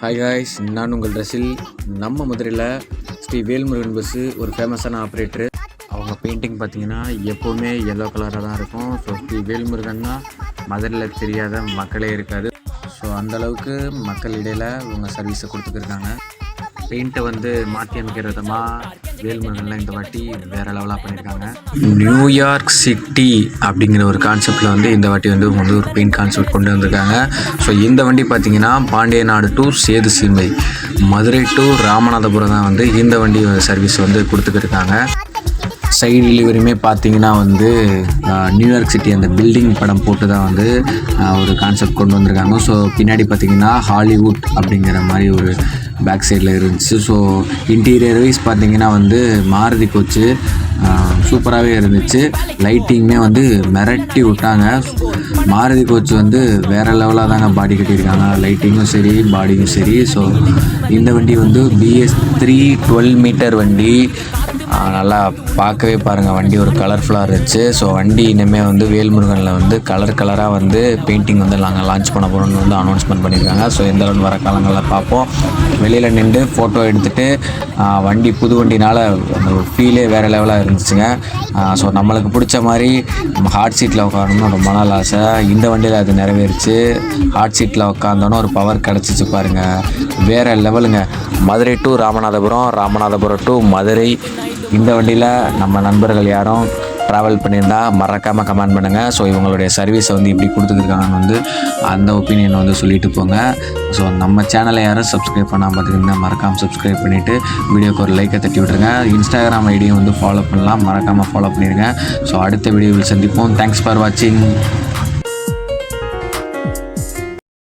Hi guys நான் உங்கள் ட்ரெஸ்ஸில் நம்ம மதுரையில் ஸ்ரீ வேல்முருகன் பஸ்ஸு ஒரு ஃபேமஸான ஆப்ரேட்டரு அவங்க பெயிண்டிங் பார்த்தீங்கன்னா எப்போவுமே எல்லோ கலராக தான் இருக்கும். ஸோ ஸ்ரீ வேல்முருகன்னா மதுரையில் தெரியாத மக்களே இருக்காது. ஸோ அந்தளவுக்கு மக்கள் இடையில் இவங்க சர்வீஸை கொடுத்துக்கிருக்காங்க பெயிண்ட்டை வந்து மாற்றி அமைக்கிற விதமாக வேல்முருகன்லாம் இந்த வாட்டி வேறு லெவலாக பண்ணியிருக்காங்க. நியூயார்க் சிட்டி அப்படிங்கிற ஒரு கான்செப்டில் வந்து இந்த வாட்டி வந்து வந்து ஒரு பெயிண்ட் கான்செப்ட் கொண்டு வந்திருக்காங்க. ஸோ இந்த வண்டி பார்த்தீங்கன்னா பாண்டிய நாடு டு சேது சீமை மதுரை டு ராமநாதபுரம் தான் வந்து இந்த வண்டி சர்வீஸ் வந்து கொடுத்துக்கிருக்காங்க சைடு டெலிவரியுமே பார்த்தீங்கன்னா வந்து நியூயார்க் சிட்டி அந்த பில்டிங் படம் போட்டு தான் வந்து ஒரு கான்செப்ட் கொண்டு வந்திருக்காங்க. ஸோ பின்னாடி பார்த்தீங்கன்னா ஹாலிவுட் அப்படிங்கிற மாதிரி ஒரு பேக் சைடில் இருந்துச்சு. ஸோ இன்டீரியர் வைஸ் பார்த்தீங்கன்னா வந்து மாருதி கோச்சு சூப்பராகவே இருந்துச்சு. லைட்டிங்குமே வந்து மிரட்டி விட்டாங்க. மாருதி கோச் வந்து வேறு லெவலாக தாங்க பாடி கட்டியிருக்காங்க. லைட்டிங்கும் சரி பாடியும் சரி. ஸோ இந்த வண்டி வந்து பிஎஸ் த்ரீ டுவெல் மீட்டர் வண்டி. நல்லா பார்க்கவே பாருங்கள் வண்டி ஒரு கலர்ஃபுல்லாக இருந்துச்சு. ஸோ வண்டி இனிமேல் வந்து வேல்முருகனில் வந்து கலர் கலராக வந்து பெயிண்டிங் வந்து நாங்கள் லான்ச் பண்ண போகிறோம்னு வந்து அனௌன்ஸ்மெண்ட் பண்ணியிருக்காங்க ஸோ எந்த அளவுக்கு வர காலங்களில் பார்ப்போம். வெளியில் நின்று ஃபோட்டோ எடுத்துகிட்டு வண்டி புது வண்டினால் அந்த ஃபீலே வேறு லெவலாக இருந்துச்சுங்க. ஸோ நம்மளுக்கு பிடிச்ச மாதிரி நம்ம ஹாட் சீட்டில் உட்காரணும்னு ரொம்ப நாள் ஆசை. இந்த வண்டியில் அது நிறைவேறுச்சு. ஹாட் சீட்டில் உட்காந்தோன்னே ஒரு பவர் கிடச்சிச்சு பாருங்கள் வேறு லெவலுங்க மதுரை டு ராமநாதபுரம் ராமநாதபுரம் டு மதுரை. இந்த வண்டியில் நம்ம நண்பர்கள் யாரும் ட்ராவல் பண்ணியிருந்தா மறக்காமல் கமெண்ட் பண்ணுங்கள் ஸோ இவங்களுடைய சர்வீஸை வந்து இப்படி கொடுத்துருக்காங்கன்னு வந்து அந்த ஒப்பீனியனை வந்து சொல்லிட்டு போங்க. ஸோ நம்ம சேனலை யாரும் சப்ஸ்கிரைப் பண்ணாமல் பார்த்துக்கிங்கன்னா மறக்காமல் சப்ஸ்கிரைப் பண்ணிவிட்டு வீடியோக்கு ஒரு லைக்கை தட்டி விட்ருங்க இன்ஸ்டாகிராம் ஐடியும் வந்து ஃபாலோ பண்ணலாம். மறக்காமல் ஃபாலோ பண்ணிடுங்க ஸோ அடுத்த வீடியோவில் சந்திப்போம். தேங்க்ஸ் ஃபார் வாட்சிங்